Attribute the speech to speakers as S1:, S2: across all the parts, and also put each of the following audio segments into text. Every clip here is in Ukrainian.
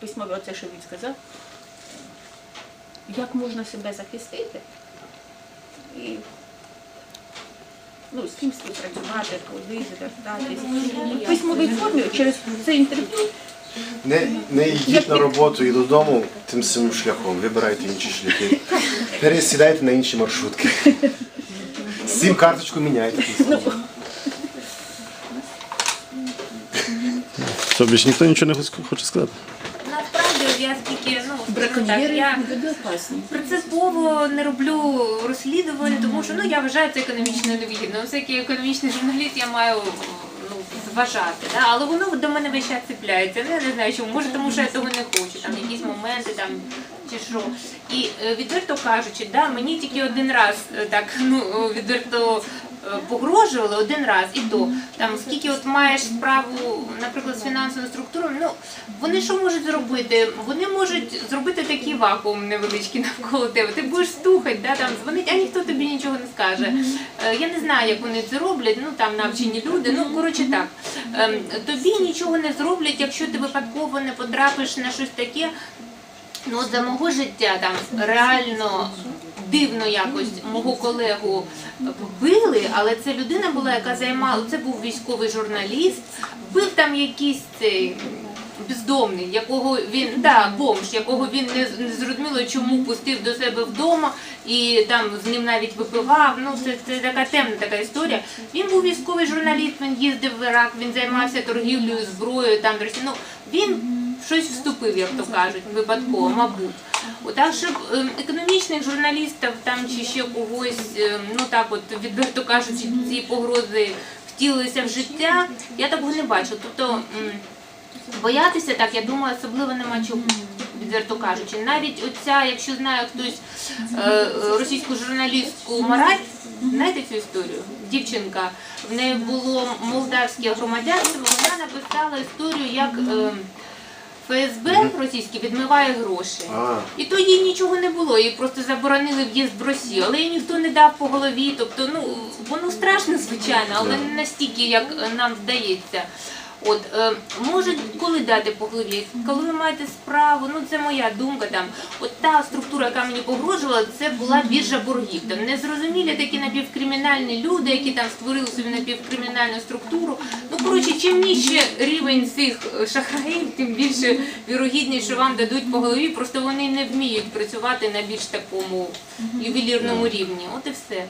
S1: письмові, оце, що він сказав, як можна себе захистити і ну, з ким співпрацювати, куди звертатись. В письмовій формі через це інтерв'ю
S2: Не, не йдіть на роботу і додому тим самим шляхом. Вибирайте інші шляхи. Пересідайте на інші маршрутки. Сім карточку міняйте.
S3: Що, більш ніхто нічого не хоче сказати?
S4: От я тільки ну так, я принципово не роблю розслідування, тому що ну я вважаю це економічно невигідно. Все як економічний журналіст я маю ну, зважати. Да? Але воно до мене весь час цепляється. Ну, я не знаю чому. Може, тому що я того не хочу. Там якісь моменти там чи що. І е, відверто кажучи, да, мені тільки один раз е, так ну відверто. Е, Погрожували один раз і то там скільки от маєш справу, наприклад, з фінансовою структурою, ну вони що можуть зробити? Вони можуть зробити такий вакуум невеличкий навколо тебе. Ти будеш стухати, да, там дзвонить, а ніхто тобі нічого не скаже. Е, Я не знаю, як вони це роблять. Ну там навчені люди. Ну коротше так. Ем, Тобі нічого не зроблять, якщо ти випадково не потрапиш на щось таке. Ну, за мого життя там реально дивно якось мого колегу вбили, але це людина була, яка займала, це був військовий журналіст, вбив там якийсь цей бездомний, якого він, да, бомж, якого він не, не зрозуміло, чому пустив до себе вдома і там з ним навіть випивав. Ну, це, це така темна така історія. Він був військовий журналіст, він їздив в Ірак, він займався торгівлею, зброєю, там Ну, він щось вступив, як то кажуть, випадково, мабуть. Отак, щоб ем, економічних журналістів там чи ще когось, ем, ну так от відверто кажучи, ці погрози втілилися в життя, я такого не бачу. Тобто боятися так, я думаю, особливо нема чого. Відверто кажучи, навіть оця, якщо знає хтось е, російську журналістку Марать, знаєте цю історію? Дівчинка, в неї було молдавське громадянство, вона написала історію, як е, ФСБ російське відмиває гроші.
S2: А,
S4: І тоді нічого не було, і просто заборонили в'їзд в Росію, але їй ніхто не дав по голові. Тобто, ну воно страшно, звичайно, але не настільки, як нам здається. От е, можуть коли дати по голові, коли ви маєте справу, ну це моя думка. Там от та структура, яка мені погрожувала, це була біржа боргів. Там незрозумілі такі напівкримінальні люди, які там створили собі напівкримінальну структуру. Ну коротше, чим нижче рівень цих е, шахраїв, тим більше вірогідність, що вам дадуть по голові. Просто вони не вміють працювати на більш такому ювелірному рівні. От і все.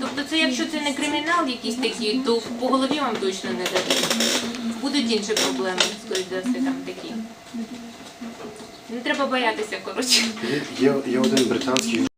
S4: Тобто, це якщо це не кримінал якийсь такий, то по голові вам точно не дадуть. Будуть інші проблеми, скоріш за все, там такі. Не треба боятися, коротше.
S2: є, є, один британський